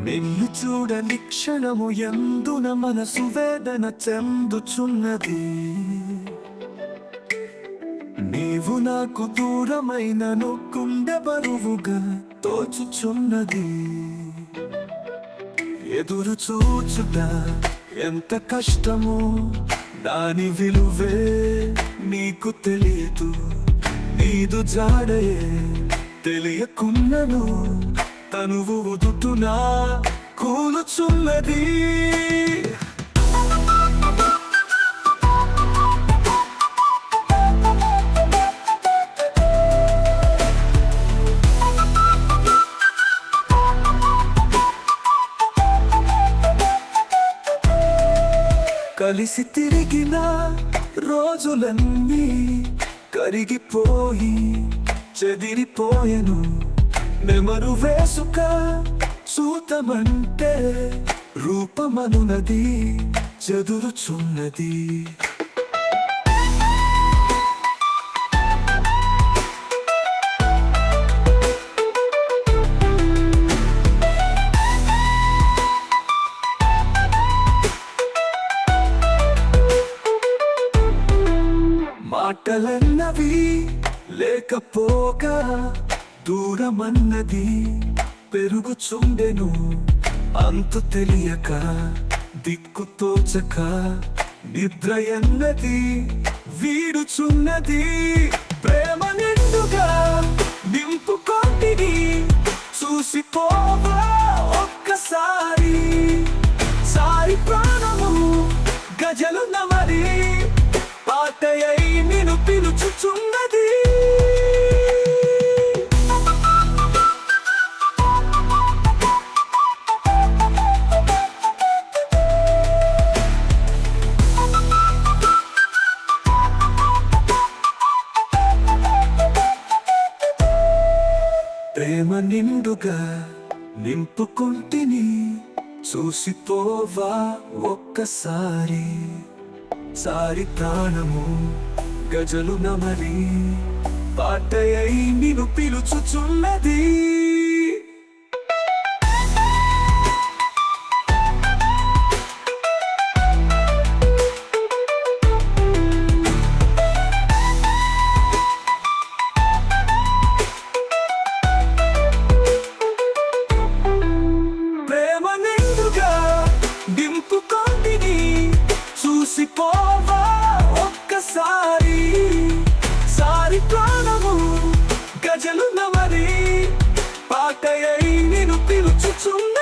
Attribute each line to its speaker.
Speaker 1: నిన్ను చూడని క్షణము ఎందున మనసు వేదన చెందుచున్నది. నీవు నాకు దూరమైన గుండె బరువుగా తోచుచున్నది. ఎదురు చూచుట ఎంత కష్టమో దాని విలువే నీకు తెలియదు. నీదు జాడయే తెలియకున్నను. నువ్వు ఉదుటునా కూలుచున్నది కలిసి తిరిగిన రోజులన్నీ కరిగిపోయి చెదిరిపోయెను నెమరు వేసుక సూతమంటే రూపమనునది చదురుచున్నది. మాటలన్నవి లేకపోగా దూరమన్నది పెరుగుచుండెను. అంతు తెలియక దిక్కు తోచక నిద్ర ఎన్నది వీడుచున్నది. ప్రేమ నిండుగా నింపుకొంటిని చూసిపోవా ఒక్కసారి. సారి ప్రాణము గజలు మరి పాటయై నిన్ను పిలుచుచున్నది. ప్రేమ నిండుగా నింపుకుంటిని చూసిపోవా ఒక్కసారి. సారి ప్రాణము గజలు నమరి పాటయై నిను పిలుచుచున్నది. గజలు నమరి పాటయై నిన్ను పిలుచుచున్న